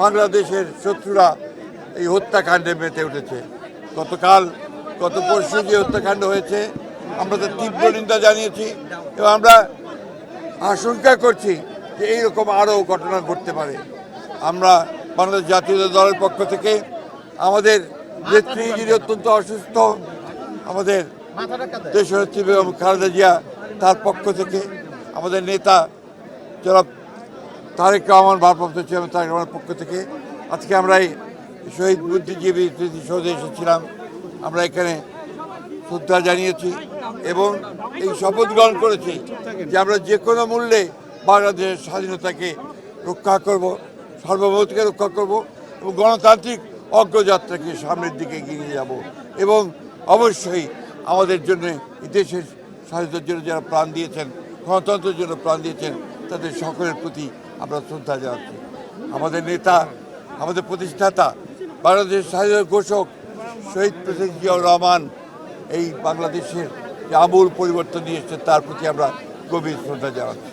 বাংলাদেশের শত্রুরা এই হত্যাকাণ্ডে মেতে উঠেছে। গতকাল, গত পরশু যে হত্যাকাণ্ড হয়েছে, আমরা তার তীব্র নিন্দা জানিয়েছি এবং আমরা আশঙ্কা করছি যে এইরকম আরও ঘটনা ঘটতে পারে। আমরা বাংলাদেশ জাতীয় দলের পক্ষ থেকে আমাদের নেত্রী যিনি অত্যন্ত অসুস্থ, আমাদের দেশনেত্রী বেগম খালেদা জিয়া তার পক্ষ থেকে আমাদের নেতা জনাব তারেক রহমান, ভারপ্রাপ্ত চেয়ারম্যান তারেক রহমানের পক্ষ থেকে আজকে আমরা এই শহীদ বুদ্ধিজীবী স্মৃতিসৌধে এসেছিলাম। আমরা এখানে শ্রদ্ধা জানিয়েছি এবং এই শপথ গ্রহণ করেছি যে আমরা যে কোনো মূল্যে বাংলাদেশের স্বাধীনতাকে রক্ষা করব, সার্বভৌমত্বকে রক্ষা করব এবং গণতান্ত্রিক অগ্রযাত্রাকে সামনের দিকে এগিয়ে নিয়ে যাব এবং অবশ্যই আমাদের জন্য দেশের স্বাধীনতার জন্য যারা প্রাণ দিয়েছেন, গণতন্ত্রের জন্য প্রাণ দিয়েছেন, তাদের সকলের প্রতি আমরা শ্রদ্ধা জানাচ্ছি। আমাদের নেতা, আমাদের প্রতিষ্ঠাতা, বাংলাদেশের স্বাধীনতা ঘোষক শহীদ প্রেসিডেন্ট জিয়াউর রহমান এই বাংলাদেশের যে আমূল পরিবর্তন নিয়ে এসছে তার প্রতি আমরা গভীর শ্রদ্ধা জানাচ্ছি।